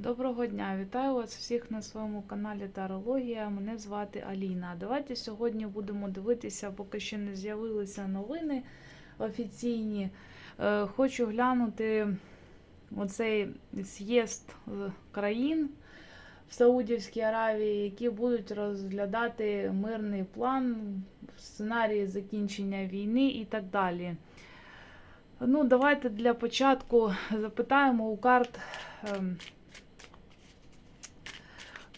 Доброго дня! Вітаю вас всіх на своєму каналі Тарологія. Мене звати Аліна. Давайте сьогодні будемо дивитися, поки ще не з'явилися новини офіційні. Е, Хочу глянути оцей з'їзд е, країн в Саудівській Аравії, які будуть розглядати мирний план, сценарії закінчення війни і так далі. Ну, давайте для початку запитаємо у карт.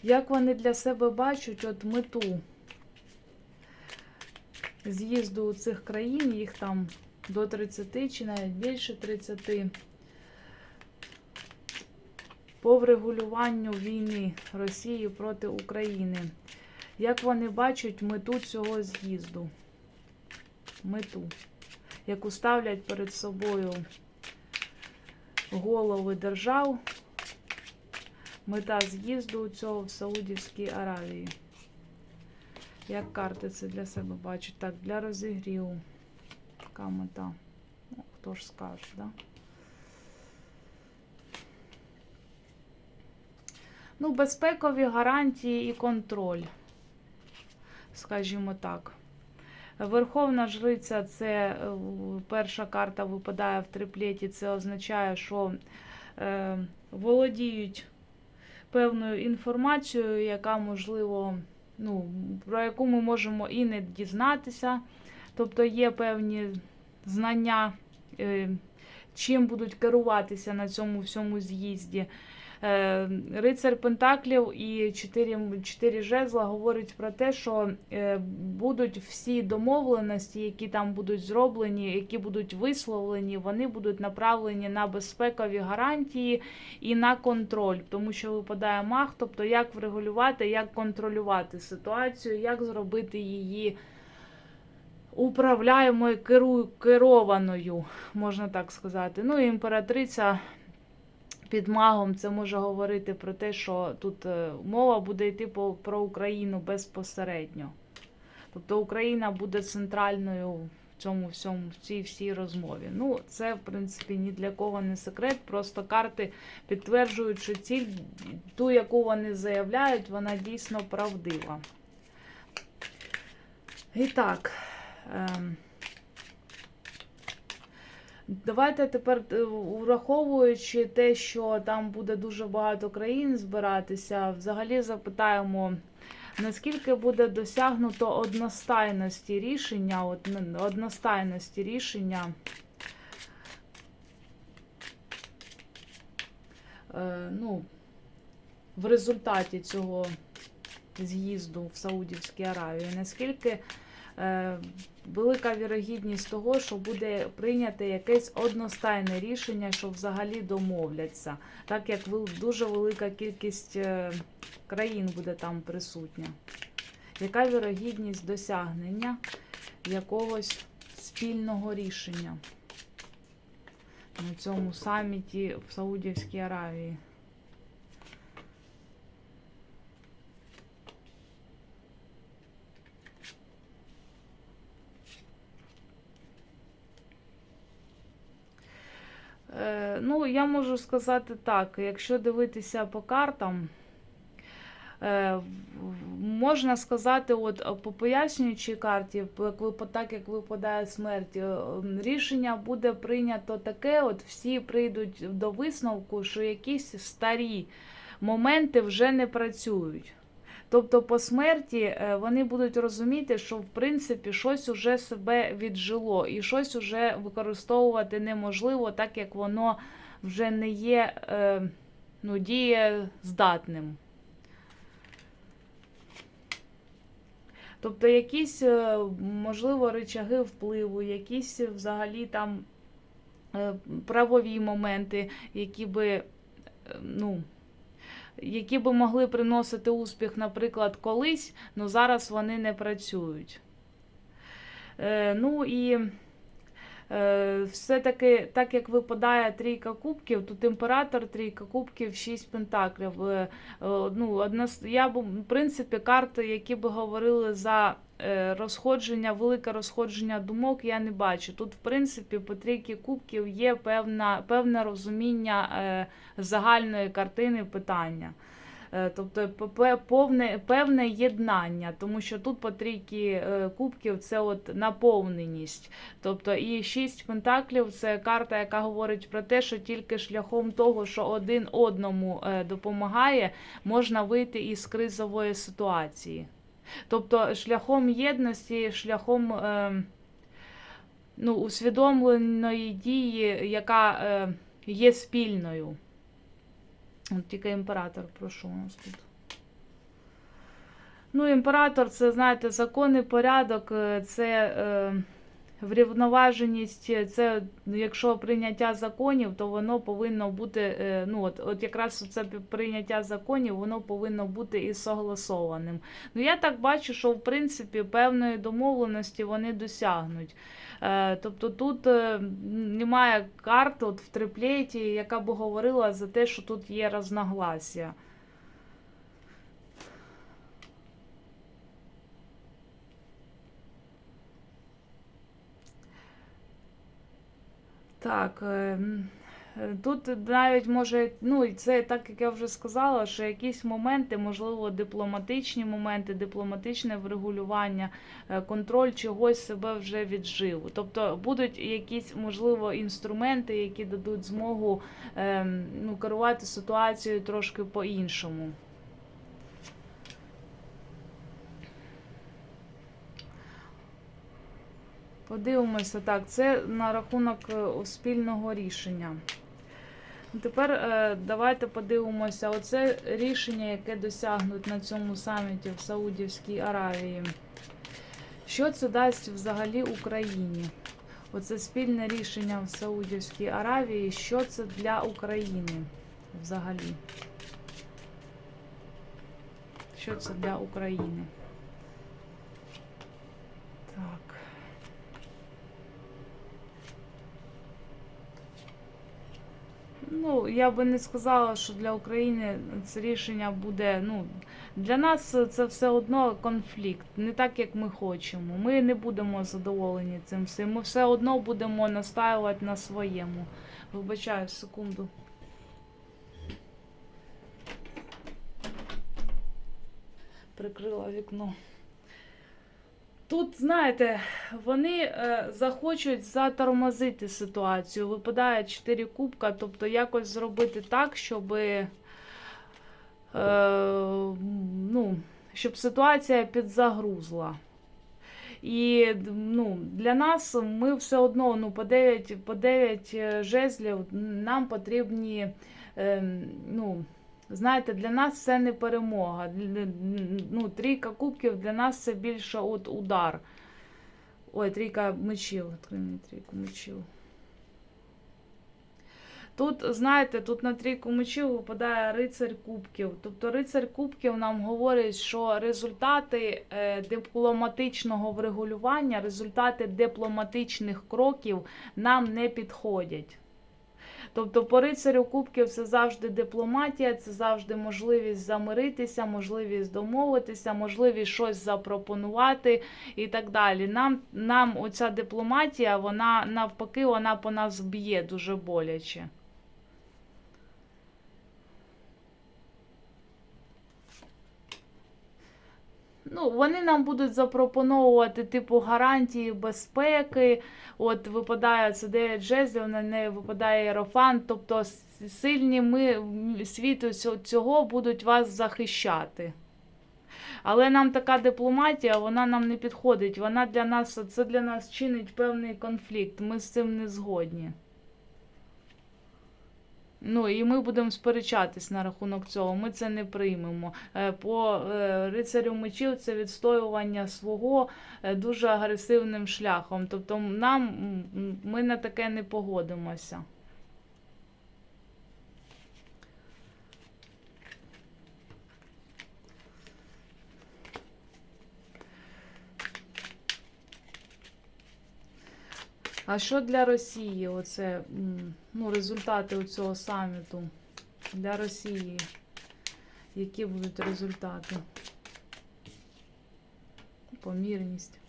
Як вони для себе бачать от мету з'їзду у цих країн, їх там до 30 чи навіть більше 30, по врегулюванню війни Росії проти України. Як вони бачать мету цього з'їзду? Мету, яку ставлять перед собою голови держав. Мета з'їзду цього в Саудівській Аравії. Як карти це для себе бачать? Так, для розігріву. Така мета. Ну, хто ж скаже, да? Ну, безпекові гарантії і контроль. Скажімо так. Верховна жриця це е, перша карта випадає в триплеті. Це означає, що е, володіють певною інформацією, яка можливо, ну, про яку ми можемо і не дізнатися. Тобто є певні знання, е, чим будуть керуватися на цьому всьому з'їзді. Е, Рицар Пентаклів і чотири, чотири жезла говорять про те, що е, будуть всі домовленості, які там будуть зроблені, які будуть висловлені, вони будуть направлені на безпекові гарантії і на контроль, тому що випадає мах, тобто як врегулювати, як контролювати ситуацію, як зробити її управляємою, керу- керованою, можна так сказати. Ну і імператриця під магом це може говорити про те, що тут е, мова буде йти про Україну безпосередньо. Тобто Україна буде центральною в цьому всьому, в цій всій розмові. Ну, це, в принципі, ні для кого не секрет. Просто карти підтверджують, що ціль, ту, яку вони заявляють, вона дійсно правдива. І так. ем, Давайте тепер, е, враховуючи те, що там буде дуже багато країн збиратися, взагалі запитаємо, наскільки буде досягнуто одностайності рішення, одностайності рішення е, ну, в результаті цього з'їзду в Саудівській Аравії, наскільки велика вірогідність того, що буде прийняте якесь одностайне рішення, що взагалі домовляться, так як дуже велика кількість е, країн буде там присутня. Яка вірогідність досягнення якогось спільного рішення на цьому саміті в Саудівській Аравії? Е, Ну, я можу сказати так, якщо дивитися по картам, е, можна сказати, от по пояснюючій карті, так як випадає смерть, е, рішення буде прийнято таке, от всі прийдуть до висновку, що якісь старі моменти вже не працюють. Тобто по смерті е, вони будуть розуміти, що в принципі щось уже себе віджило, і щось уже використовувати неможливо, так як воно вже не є е, ну, дієздатним. Тобто якісь, е, можливо, речаги впливу, якісь взагалі там правові моменти, які би, ну, які би могли приносити успіх, наприклад, колись, але зараз вони не працюють. Е, ну і Все-таки, так як випадає трійка кубків, тут імператор, трійка кубків, шість пентаклів. Е, е, Ну, одна, я б, в принципі, карти, які би говорили за е, розходження, велике розходження думок, я не бачу. Тут, в принципі, по трійки кубків є певна, певне розуміння е, загальної картини питання. Е, Тобто повне, певне єднання, тому що тут по трійки е, кубків це от наповненість. Тобто і шість пентаклів це карта, яка говорить про те, що тільки шляхом того, що один одному е, допомагає, можна вийти із кризової ситуації. Тобто шляхом єдності, шляхом е, ну, усвідомленої дії, яка е, є спільною. От тільки імператор, прошу у нас тут. Ну, імператор це, знаєте, законний порядок, е, це е, врівноваженість, е, це якщо прийняття законів, то воно повинно бути, е, ну от, от якраз це прийняття законів, воно повинно бути і согласованим. Ну, я так бачу, що в принципі певної домовленості вони досягнуть. Е, Тобто тут немає карти от в триплеті, яка б говорила за те, що тут є розногласія. Так. е, е, Тут навіть може, ну це так як я вже сказала, що якісь моменти, можливо, дипломатичні моменти, дипломатичне врегулювання, е, контроль чогось себе вже віджив. Тобто будуть якісь, можливо, інструменти, які дадуть змогу ну, керувати ситуацією трошки по-іншому. Подивимося так, це на рахунок е, спільного рішення. Тепер е, давайте подивимося, оце рішення, яке досягнуть на цьому саміті в Саудівській Аравії. Що це дасть взагалі Україні? Оце спільне рішення в Саудівській Аравії. Що це для України взагалі? Що це для України? Так. Ну, я би не сказала, що для України це рішення буде. Ну, для нас це все одно конфлікт, не так, як ми хочемо. Ми не будемо задоволені цим всім. Ми все одно будемо настаювати на своєму. Вибачаю, секунду. Прикрила вікно. Тут, знаєте, вони е, захочуть затормозити ситуацію. Випадає 4 кубка, тобто якось зробити так, щоб, е, ну, щоб ситуація підзагрузла. І ну, для нас ми все одно ну, по 9, по 9 жезлів нам потрібні. Е, ну, Знаєте, для нас це не перемога. Ну, трійка кубків для нас це більше от удар. Ой, трійка мечів. Мені трійку мечів. Тут, знаєте, тут на трійку мечів випадає рицарь кубків. Тобто рицарь кубків нам говорить, що результати е, дипломатичного врегулювання, результати дипломатичних кроків нам не підходять. Тобто по рицарю кубків це завжди дипломатія, це завжди можливість замиритися, можливість домовитися, можливість щось запропонувати і так далі. Нам, нам оця дипломатія, вона навпаки, вона по нас б'є дуже боляче. Ну, вони нам будуть запропоновувати типу гарантії безпеки. От випадає це 9 на неї випадає Єрофан. Тобто сильні ми світу цього будуть вас захищати. Але нам така дипломатія, вона нам не підходить. Вона для нас, це для нас чинить певний конфлікт. Ми з цим не згодні. Ну і ми будемо сперечатись на рахунок цього. Ми це не приймемо. Е, По е, рицарю мечів це відстоювання свого е, дуже агресивним шляхом. Тобто нам ми на таке не погодимося. А що для Росії? Оце ну, результати цього саміту для Росії? Які будуть результати? Помірність.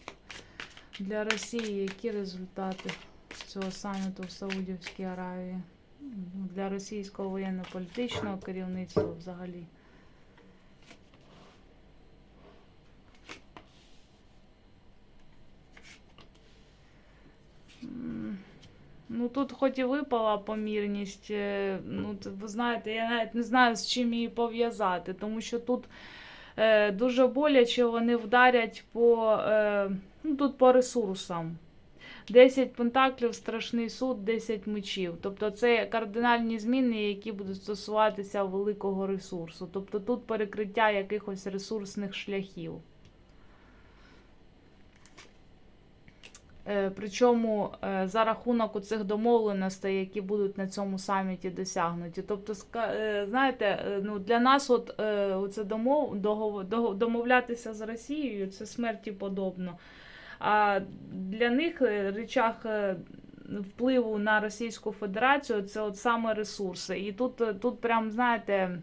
Для Росії які результати цього саміту в Саудівській Аравії? Для російського воєнно-політичного керівництва взагалі. Ну, тут хоч і випала помірність, е, ну, ви знаєте, я навіть не знаю, з чим її пов'язати, тому що тут е, дуже боляче вони вдарять по, е, ну, тут по ресурсам. 10 пентаклів, страшний суд, 10 мечів. Тобто це кардинальні зміни, які будуть стосуватися великого ресурсу. Тобто тут перекриття якихось ресурсних шляхів. Причому е, за рахунок оцих домовленостей, які будуть на цьому саміті досягнуті. Тобто, е, знаєте, е, ну для нас, от е, оце домов, домовлятися з Росією, це смерті подобно. А для них е, речах е, впливу на Російську Федерацію це от саме ресурси. І тут, е, тут прям, знаєте,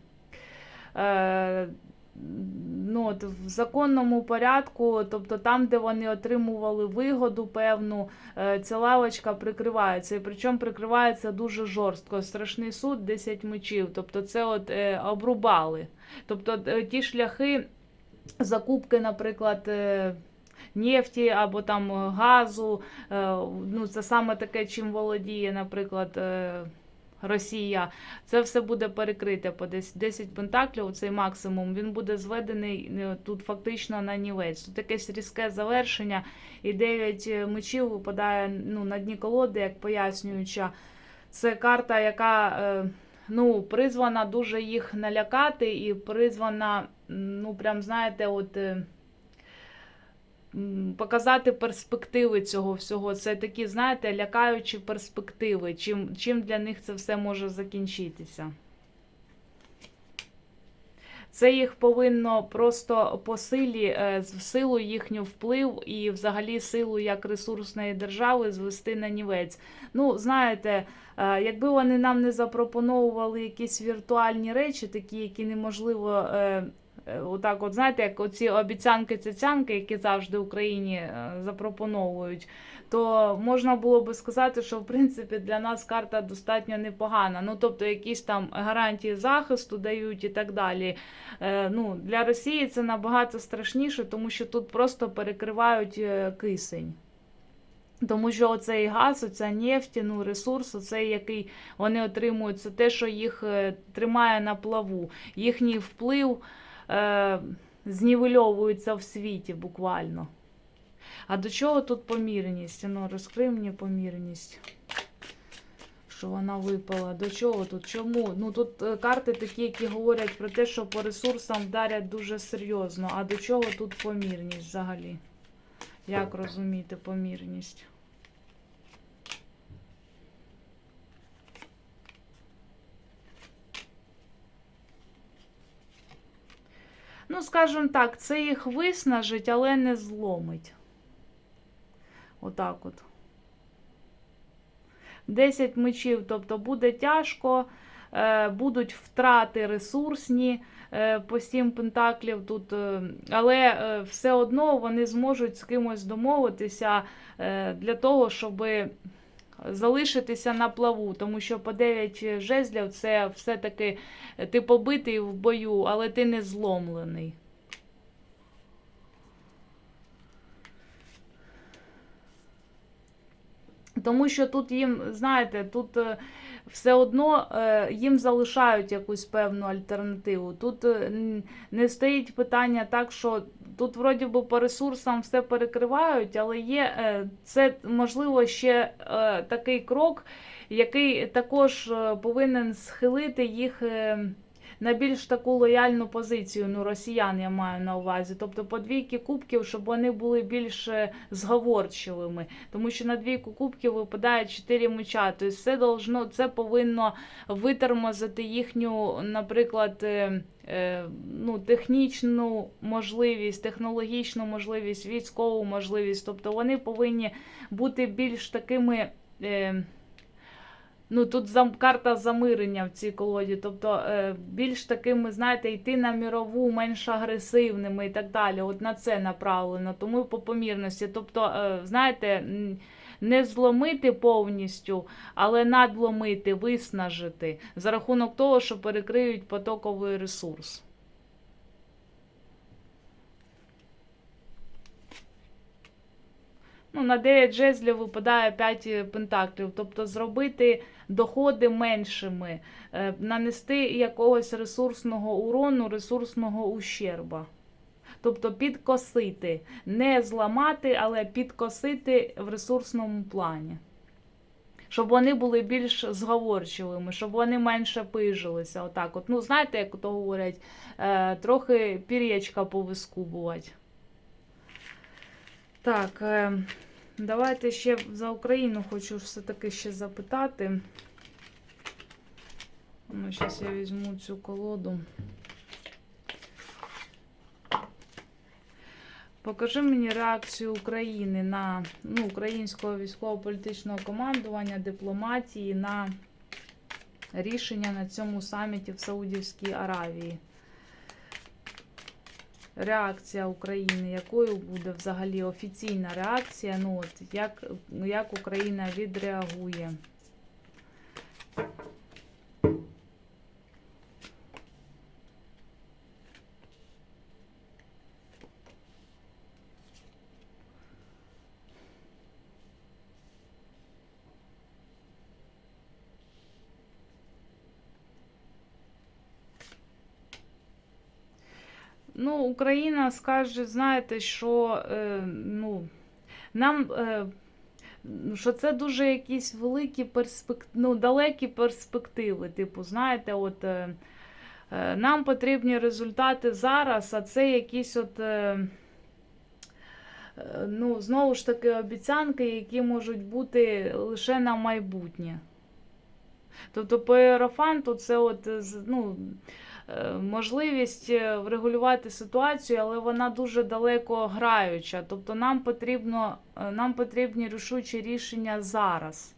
е, ну, от в законному порядку, тобто там, де вони отримували вигоду певну, е, ця лавочка прикривається. І причому прикривається дуже жорстко. Страшний суд 10 мечів. Тобто це от е, обрубали. Тобто е, ті шляхи закупки, наприклад. е, Нефті або там газу, е, ну це саме таке, чим володіє, наприклад, Росія. Це все буде перекрите по десь 10 пентаклів, цей максимум. Він буде зведений е, тут фактично на нівець. Тут якесь різке завершення, і 9 мечів випадає ну, на дні колоди, як пояснююча. Це карта, яка е, ну, призвана дуже їх налякати, і призвана, ну, прям знаєте, от. Е, Показати перспективи цього всього. Це такі, знаєте, лякаючі перспективи, чим, чим для них це все може закінчитися. Це їх повинно просто по силі, е, в силу їхню вплив і взагалі силу як ресурсної держави звести на нівець. Ну, знаєте, е, якби вони нам не запропоновували якісь віртуальні речі, такі, які неможливо. Е, Отак, от знаєте, як оці обіцянки цяцянки які завжди Україні е, запропоновують, то можна було би сказати, що в принципі для нас карта достатньо непогана. Ну тобто якісь там гарантії захисту дають і так далі. Е, Ну для Росії це набагато страшніше, тому що тут просто перекривають кисень. Тому що оцей газ, оця нефть, ну, ресурс, оцей, який вони отримують, це те, що їх тримає на плаву. Їхній вплив е, знівельовується в світі буквально. А до чого тут помірність? Ну, розкрий мені помірність. Що вона випала. До чого тут? Чому? Ну тут е, карти такі, які говорять про те, що по ресурсам вдарять дуже серйозно. А до чого тут помірність взагалі? Як розуміти помірність? Ну, скажімо так, це їх виснажить, але не зломить. Отак от. 10 мечів, тобто буде тяжко, е, будуть втрати ресурсні е, по 7 пентаклів тут, е, але все одно вони зможуть з кимось домовитися для того, щоб залишитися на плаву, тому що по 9 жезлів це все-таки е, ти побитий в бою, але ти не зломлений. Тому що тут їм, знаєте, тут е, все одно е, їм залишають якусь певну альтернативу. Тут е, не стоїть питання так, що тут вроді би по ресурсам все перекривають, але є це можливо ще такий крок, який також повинен схилити їх. На більш таку лояльну позицію. Ну, росіян я маю на увазі. Тобто по двійки кубків, щоб вони були більш е, зговорчивими. Тому що на двійку кубків випадає 4 меча. Тобто це должно, це повинно витормозити їхню, наприклад. е, е, Ну, технічну можливість, технологічну можливість, військову можливість. Тобто вони повинні бути більш такими. Ну, тут зам, карта замирення в цій колоді, тобто е, більш такими, знаєте, йти на мірову, менш агресивними і так далі. От на це направлено, тому по помірності. Тобто, е, знаєте, не зломити повністю, але надломити, виснажити за рахунок того, що перекриють потоковий ресурс. Ну, на 9 жезлів випадає 5 пентаклів, тобто зробити доходи меншими, е, нанести якогось ресурсного урону, ресурсного ущерба. Тобто підкосити, не зламати, але підкосити в ресурсному плані. Щоб вони були більш зговорчивими, щоб вони менше пижилися. Отак от. Ну, знаєте, як то говорять, е, трохи пір'ячка повискубувати. Так, е, давайте ще за Україну хочу все-таки ще запитати. Ну, зараз я візьму цю колоду. Покажи мені реакцію України на ну, українського військово-політичного командування, дипломатії на рішення на цьому саміті в Саудівській Аравії. Реакція України, якою буде взагалі офіційна реакція? Ну, от, як, як Україна відреагує? Ну, Україна скаже, знаєте, що е, ну, нам. Е, що це дуже якісь великі перспективи, ну, далекі перспективи. Типу, знаєте, от е, е, нам потрібні результати зараз, а це якісь от, е, е, ну, знову ж таки, обіцянки, які можуть бути лише на майбутнє. Тобто, по Єрофанту це от, ну, можливість е, врегулювати ситуацію, але вона дуже далеко граюча. Тобто нам потрібно, е, нам потрібні рішучі рішення зараз.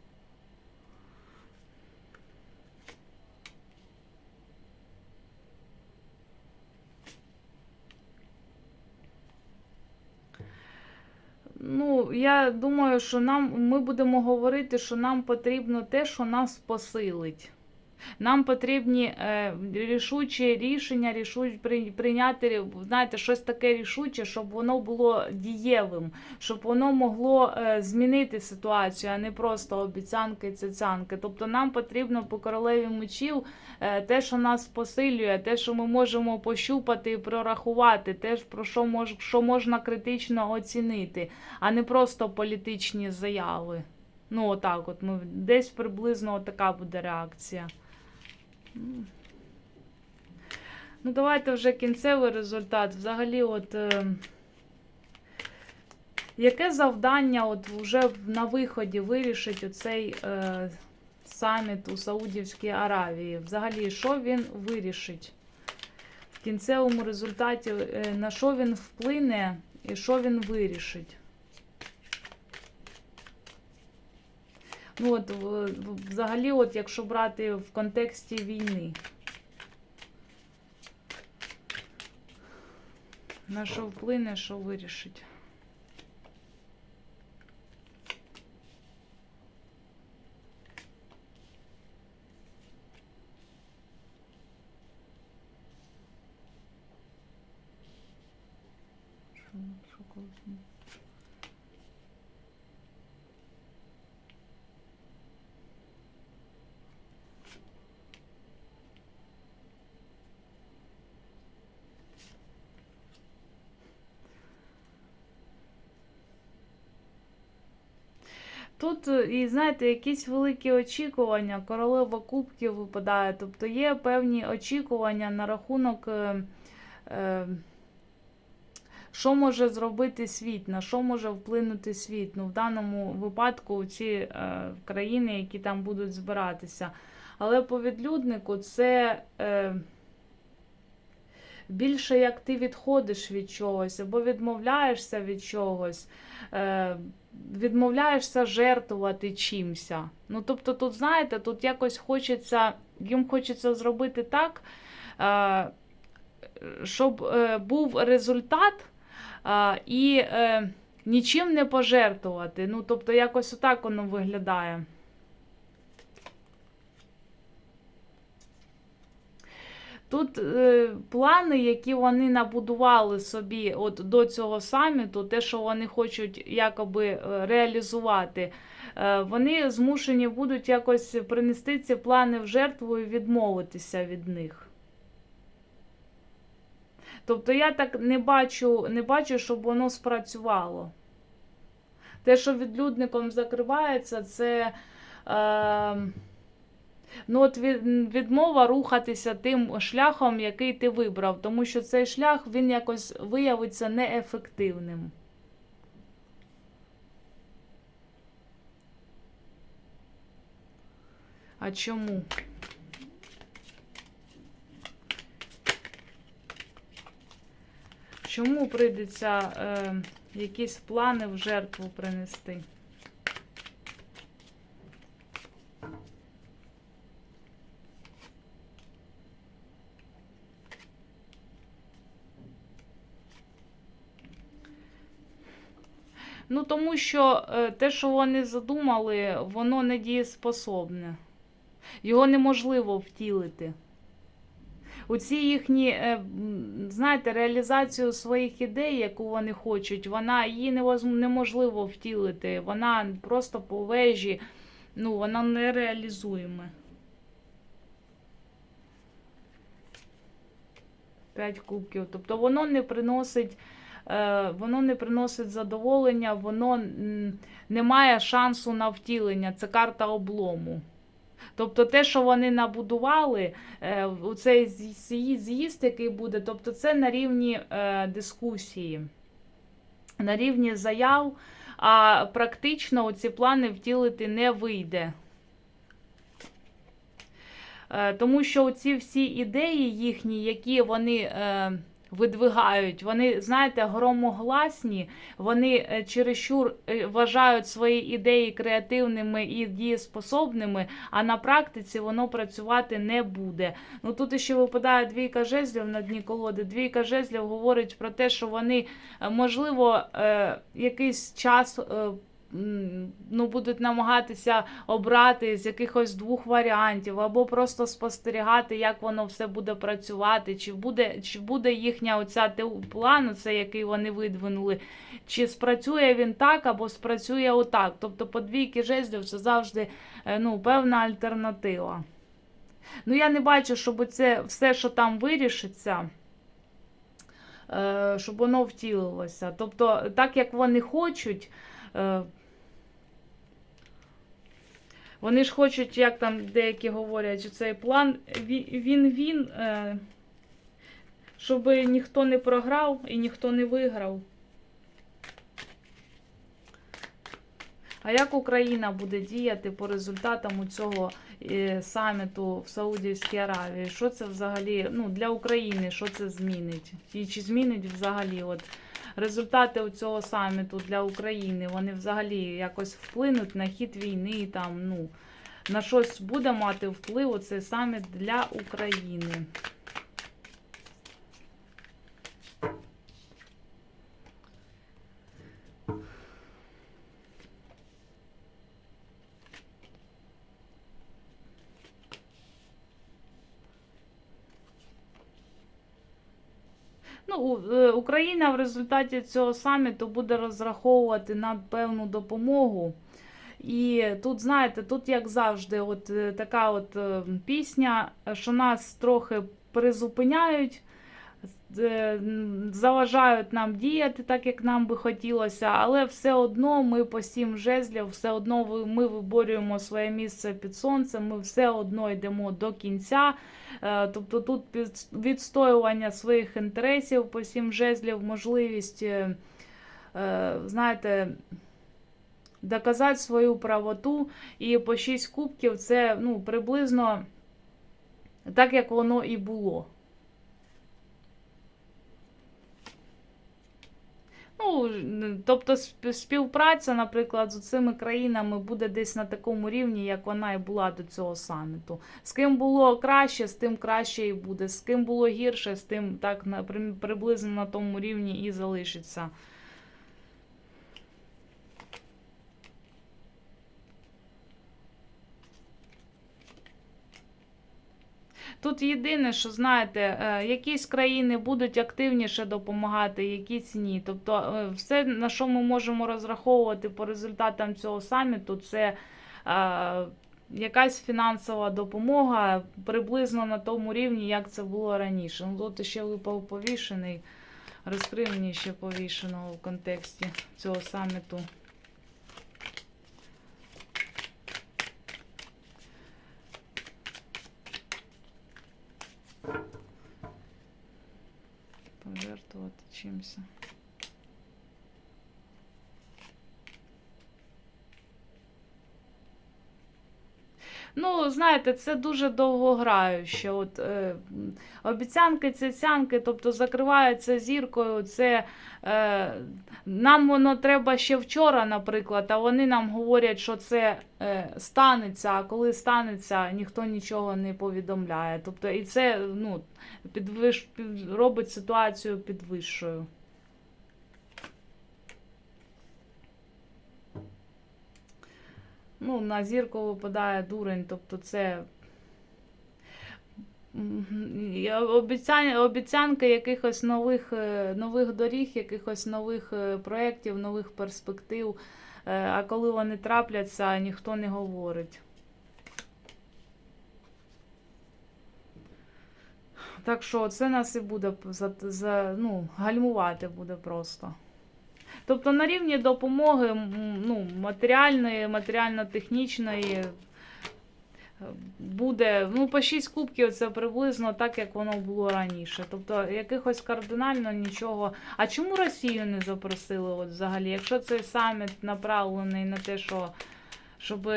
Ну, я думаю, що нам ми будемо говорити, що нам потрібно те, що нас посилить. Нам потрібні е, рішучі рішення, рішуч, прийняти знаєте, щось таке рішуче, щоб воно було дієвим, щоб воно могло е, змінити ситуацію, а не просто обіцянки і цяцянки. Тобто нам потрібно по королеві мечів е, те, що нас посилює, те, що ми можемо пощупати і прорахувати, те, про що, мож, що можна критично оцінити, а не просто політичні заяви. Ну, отак, от ми десь приблизно така буде реакція. Ну, давайте вже кінцевий результат. Взагалі, от е, яке завдання от вже на виході вирішить оцей е, саміт у Саудівській Аравії? Взагалі, що він вирішить? В кінцевому результаті, е, на що він вплине і що він вирішить? От, взагалі, от, якщо брати в контексті війни. На що вплине, що вирішить? Що, що коли- Тут, е, і знаєте, якісь великі очікування, королева кубків випадає, тобто є певні очікування на рахунок, е, е, що може зробити світ, на що може вплинути світ. Ну, в даному випадку ці е, країни, які там будуть збиратися. Але по відлюднику це. Е, Більше як ти відходиш від чогось або відмовляєшся від чогось, е, відмовляєшся жертвувати чимся. Ну, тобто, тут, знаєте, тут якось хочеться, їм хочеться зробити так, е, щоб е, був результат і нічим не пожертвувати. Ну, тобто, якось отак воно виглядає. Тут е, плани, які вони набудували собі от до цього саміту, те, що вони хочуть якоби е, реалізувати, е, вони змушені будуть якось принести ці плани в жертву і відмовитися від них. Тобто я так не бачу, не бачу, щоб воно спрацювало. Те, що відлюдником закривається, це. Е, Ну, от відмова рухатися тим шляхом, який ти вибрав, тому що цей шлях він якось виявиться неефективним. А чому? Чому прийдеться е, якісь плани в жертву принести? Ну, тому що е, те, що вони задумали, воно не дієспособне. Його неможливо втілити. У ці їхні, е, знаєте, реалізацію своїх ідей, яку вони хочуть, вона її неможливо втілити. Вона просто по вежі, ну, вона нереалізуєме. П'ять кубків. Тобто воно не приносить. Е, Воно не приносить задоволення, воно не має шансу на втілення. Це карта облому. Тобто те, що вони набудували, е, у цей з'їзд, який буде, тобто це на рівні е, дискусії, на рівні заяв, а практично ці плани втілити не вийде. Тому що ці всі ідеї їхні, які вони видвигають, вони, знаєте, громогласні, вони е, чересчур е, вважають свої ідеї креативними і дієспособними, а на практиці воно працювати не буде. Ну тут ще випадає двійка жезлів на дні колоди. Двійка жезлів говорить про те, що вони, е, можливо, якийсь час. Ну, будуть намагатися обрати з якихось двох варіантів, або просто спостерігати, як воно все буде працювати, чи буде, чи буде їхня оця план, це який вони видвинули, чи спрацює він так, або спрацює отак. Тобто по двійки жезлів це завжди е, ну, певна альтернатива. Ну, я не бачу, щоб це все, що там вирішиться. е, Щоб воно втілилося. Тобто, так як вони хочуть, е, вони ж хочуть, як там деякі говорять, що цей план він-він, е, щоб ніхто не програв і ніхто не виграв. А як Україна буде діяти по результатам у цього е, саміту в Саудівській Аравії? Що це взагалі ну, для України, що це змінить? І чи змінить взагалі от результати у цього саміту для України? Вони взагалі якось вплинуть на хід війни, там, ну, на щось буде мати вплив цей саміт для України? Україна в результаті цього саміту буде розраховувати на певну допомогу. І тут, знаєте, тут, як завжди, от е, така от е, пісня, що нас трохи призупиняють, е, заважають нам діяти так, як нам би хотілося, але все одно ми по сім жезлів, все одно ми виборюємо своє місце під сонцем, ми все одно йдемо до кінця. Е, Тобто тут відстоювання своїх інтересів по сім жезлів, можливість, е, е, знаєте, доказати свою правоту. І по 6 кубків це ну, приблизно так, як воно і було. Ну, тобто сп- співпраця, наприклад, з цими країнами буде десь на такому рівні, як вона і була до цього саміту. З ким було краще, з тим краще і буде. З ким було гірше, з тим так приблизно на тому рівні і залишиться. Тут єдине, що знаєте, е, якісь країни будуть активніше допомагати, якісь ні. Тобто, е, все, на що ми можемо розраховувати по результатам цього саміту, це е, якась фінансова допомога приблизно на тому рівні, як це було раніше. Ну, тут ще випав повішений. Розкрив мені ще повішеного в контексті цього саміту. Пожертвувати чимось. Ну, знаєте, це дуже довгограюче. От, е, обіцянки, цяцянки, тобто закриваються зіркою. Це е, нам воно треба ще вчора, наприклад, а вони нам говорять, що це е, станеться, а коли станеться, ніхто нічого не повідомляє. Тобто, і це ну, підвиш, під, робить ситуацію підвищою. Ну, на зірку випадає дурень, тобто це м, обіцянки якихось нових, е, нових доріг, якихось нових е, проєктів, нових перспектив. Е, А коли вони трапляться, ніхто не говорить. Так що це нас і буде за, за, ну, гальмувати буде просто. Тобто на рівні допомоги ну, матеріальної, матеріально-технічної е, буде ну, по 6 кубків це приблизно так, як воно було раніше. Тобто якихось кардинально нічого. А чому Росію не запросили от взагалі? Якщо цей саміт направлений на те, що щоб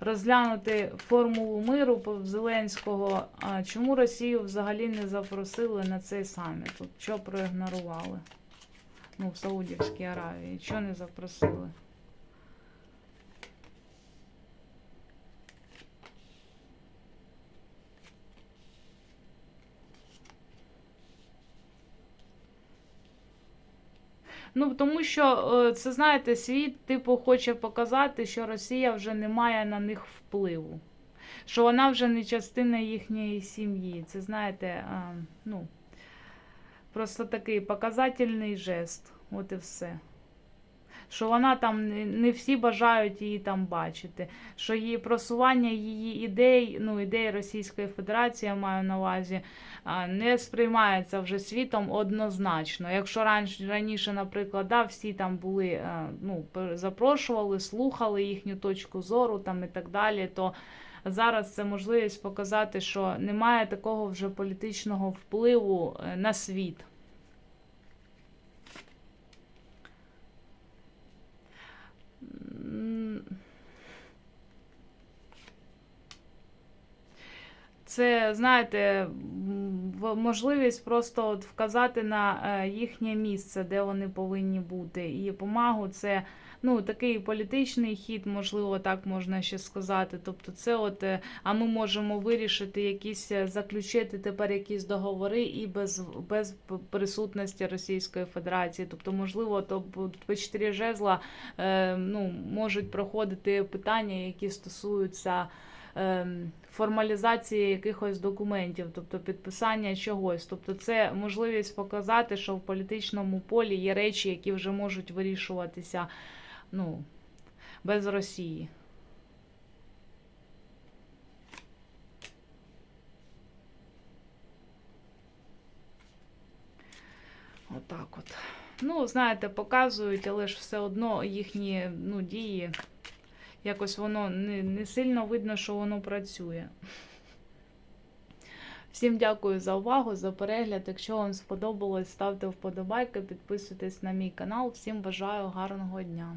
розглянути формулу миру Зеленського, а чому Росію взагалі не запросили на цей саміт? От що проігнорували? Ну, в Саудівській Аравії. Чого не запросили? Ну, тому що е, це, знаєте, світ, типу, хоче показати, що Росія вже не має на них впливу. Що вона вже не частина їхньої сім'ї. Це, знаєте, а, ну, просто такий показательний жест. От і все. Що вона там не- всі бажають її там бачити. Що її просування її ідей, ну ідей Російської Федерації, я маю на увазі, не сприймається вже світом однозначно. Якщо раніше, раніше наприклад, да, всі там були, е, ну, запрошували, слухали їхню точку зору там і так далі, то зараз це можливість показати, що немає такого вже політичного впливу е, на світ. Це, знаєте, можливість просто от вказати на е, їхнє місце, де вони повинні бути. І помагу це ну, такий політичний хід, можливо, так можна ще сказати. Тобто, це от, е, а ми можемо вирішити якісь, е, заключити тепер якісь договори і без, без присутності Російської Федерації. Тобто, можливо, то по чотири жезла е, ну, можуть проходити питання, які стосуються формалізації якихось документів, тобто підписання чогось. Тобто, це можливість показати, що в політичному полі є речі, які вже можуть вирішуватися ну, без Росії. Отак от. Ну, знаєте, показують, але ж все одно їхні ну, дії. Якось воно не, не сильно видно, що воно працює. Всім дякую за увагу, за перегляд. Якщо вам сподобалось, ставте вподобайки, підписуйтесь на мій канал. Всім бажаю гарного дня.